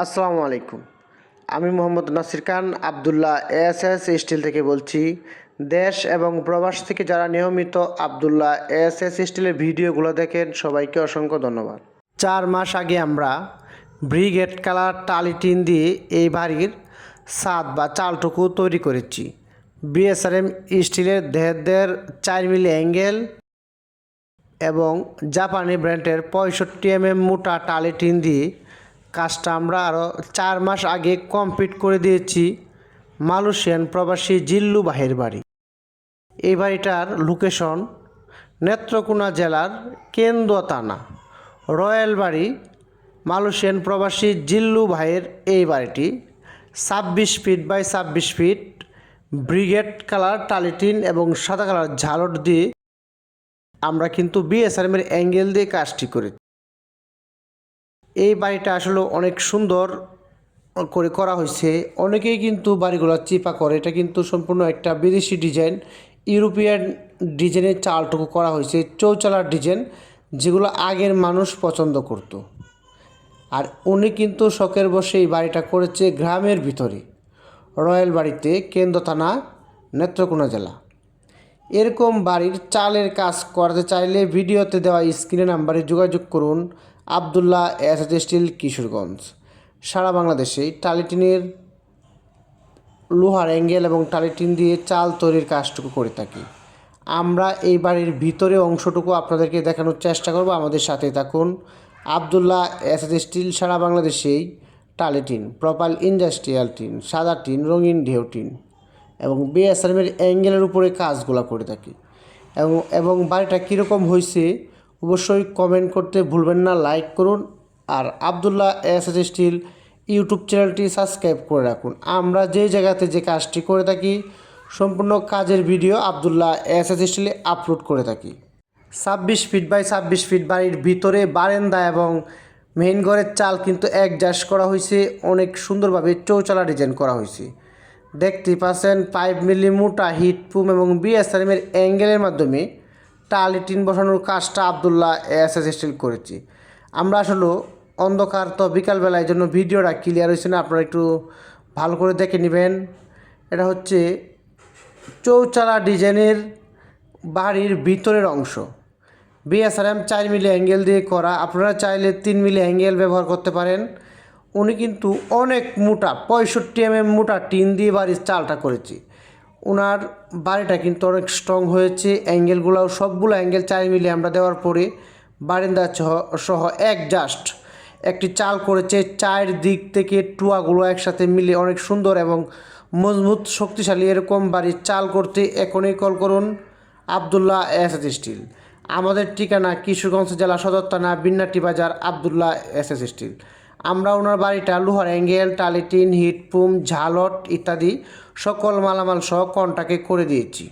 আসসালামু আলাইকুম। আমি Mohammad Nasir Khan Abdullah S S steel থেকে বলছি, দেশ এবং প্রবাস থেকে যারা নিয়মিত আবদুল্লাহ এস এস স্টিলের ভিডিওগুলো দেখেন, সবাইকে অসংখ্য ধন্যবাদ। চার মাস আগে আমরা ব্রিগেড কালার টালি টিন দিয়ে এই বাড়ির ছাদ বা চালটুকু তৈরি করেছি। বিএসআরএম স্টিলের দেড় চার মিলি অ্যাঙ্গেল এবং জাপানি ব্র্যান্ডের পঁয়ষট্টি এমএম মোটা টালি টিন দিয়ে কাজটা আমরা আরও চার মাস আগে কমপ্লিট করে দিয়েছি মালয়েশিয়ান প্রবাসী জিল্লু বাহের বাড়ি। এই বাড়িটার লোকেশন নেত্রকোনা জেলার কেন্দ্রতানা রয়্যাল বাড়ি, মালয়েশিয়ান প্রবাসী জিল্লু ভাইয়ের এই বাড়িটি। ছাব্বিশ ফিট বাই ছাব্বিশ ফিট ব্রিগেড কালার টালিটিন এবং সাদা কালার ঝালট দিয়ে আমরা কিন্তু বিএসআরএমের অ্যাঙ্গেল দিয়ে কাজটি করেছি। এই বাড়িটা আসলে অনেক সুন্দর করে করা হয়েছে। অনেকেই কিন্তু বাড়িগুলো চিপা করে। এটা কিন্তু সম্পূর্ণ একটা বিদেশি ডিজাইন। ইউরোপিয়ান ডিজাইনের চালটুকু করা হয়েছে। চৌচালার ডিজাইন, যেগুলো আগের মানুষ পছন্দ করতো। আর উনি কিন্তু শখের বসে এই বাড়িটা করেছে গ্রামের ভিতরে। রয়্যাল বাড়িতে, কেন্দ্র থানা, নেত্রকোনা জেলা। এরকম বাড়ির চালের কাজ করতে চাইলে ভিডিওতে দেওয়া স্ক্রিনে নাম্বারে যোগাযোগ করুন। Abdullah S steel Kishoreganj. সারা বাংলাদেশে টালিটিনের লোহার অ্যাঙ্গেল এবং টালিটিন দিয়ে চাল তৈরির কাজটুকু করে থাকি। আমরা এই বাড়ির ভিতরে অংশটুকু আপনাদেরকে দেখানোর চেষ্টা করব। আমাদের সাথে থাকুন আবদুল্লাহ এস স্টিল সারা বাংলাদেশেই টালিটিন প্রপাল ইন্ডাস্ট্রিয়াল টিন, সাদা টিন, রঙিন ঢেউ টিন এবং বিএসআরএমের অ্যাঙ্গেলের উপরে কাজগুলো করে থাকি। এবং এবং বাড়িটা কীরকম হয়েছে অবশ্যই কমেন্ট করতে ভুলবেন না লাইক করুন আর Abdullah S S steel YouTube চ্যানেলটি সাবস্ক্রাইব করে রাখুন। আমরা যে জায়গাতে যে কাজটি করে থাকি, সম্পূর্ণ কাজের ভিডিও আবদুল্লাহ এস এস স্টিলে আপলোড করে থাকি। ছাব্বিশ ফিট বাই ছাব্বিশ ফিট বাড়ির ভিতরে বারেন্দা এবং মেইন ঘরের চাল কিন্তু এক অ্যাডজাস্ট করা হয়েছে অনেক সুন্দরভাবে চৌচালা ডিজাইন করা হয়েছে দেখতে পাচ্ছেন পাইপ মিলি মোটা হিট পুম এবং বিএসআরএমের অ্যাঙ্গেলের মাধ্যমে টালি টিন বসানোর কাজটা আবদুল্লাহ এস এস স্টিল করেছি। আমরা আসলে অন্ধকার, তো বিকালবেলায় জন্য ভিডিওটা ক্লিয়ার হয়েছে না, আপনারা একটু ভালো করে দেখে নেবেন। এটা হচ্ছে চৌচালা ডিজাইনের বাড়ির ভিতরের অংশ। বিএসআরএম চার মিলি অ্যাঙ্গেল দিয়ে করা, আপনারা চাইলে তিন মিলি অ্যাঙ্গেল ব্যবহার করতে পারেন। উনি কিন্তু অনেক মোটা, পঁয়ষট্টি এমএম মোটা টিন দিয়ে বাড়ির চালটা করেছি। ওনার বাড়িটা কিন্তু অনেক স্ট্রং হয়েছে অ্যাঙ্গেলগুলোও সবগুলো অ্যাঙ্গেল চাই মিলে আমরা দেওয়ার পরে বারিন্দা সহ এক জাস্ট একটি চাল করেছে চার দিক থেকে টুয়াগুলো একসাথে মিলে অনেক সুন্দর এবং মজবুত, শক্তিশালী এরকম বাড়ির চাল করতে এখনই কল করুন আবদুল্লাহ এস এস স্টিল। আমাদের ঠিকানা কিশোরগঞ্জ জেলা সদর থানা, বিন্নাটি বাজার, আবদুল্লাহ এস এস স্টিল। আমরা ওনার বাড়িটা, লোহার অ্যাঙ্গেল টালিটিন হিটপুম ঝালট ইত্যাদি সকল মালামাল সহ কন্টাকে করে দিয়েছি।